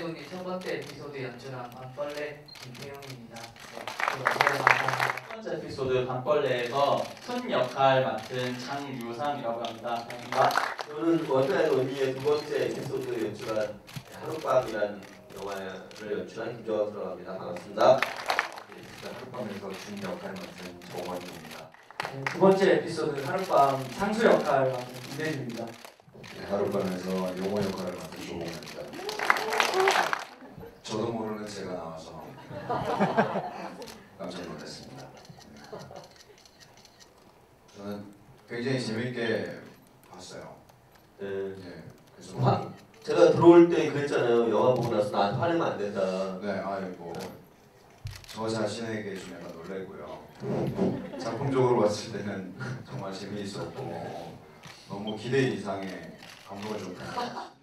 번째 에피소드 연출한 밤벌레 김태용입니다. 네, 감사합니다. 첫 번째 에피소드 밤벌레에서 순 역할 맡은 장유상이라고 합니다. 반갑습니다. 저는 원나잇 언니의 두 번째 에피소드 연출한 하룻밤이라는 영화를 연출한 김정학이라고 합니다. 반갑습니다. 하룻밤에서 준 역할 맡은 정원입니다. 네, 두 번째 에피소드 하룻밤 상수 역할 맡은 김대준입니다. 하룻밤에서 용호 역할을 맡은 조공입니다. 저도 모르는 제가 나와서 깜짝 놀랐습니다. 저는 굉장히 재밌게 봤어요. 네. 예, 그래서 화, 제가 들어올 때 그랬잖아요. 영화 보고 나서 나한테 화내면 안 된다. 네, 아이고 저 자신에게 좀 약간 놀래고요. 작품적으로 봤을 때는 정말 재미있었고 너무 기대 이상의 감동을 좀 받았어요.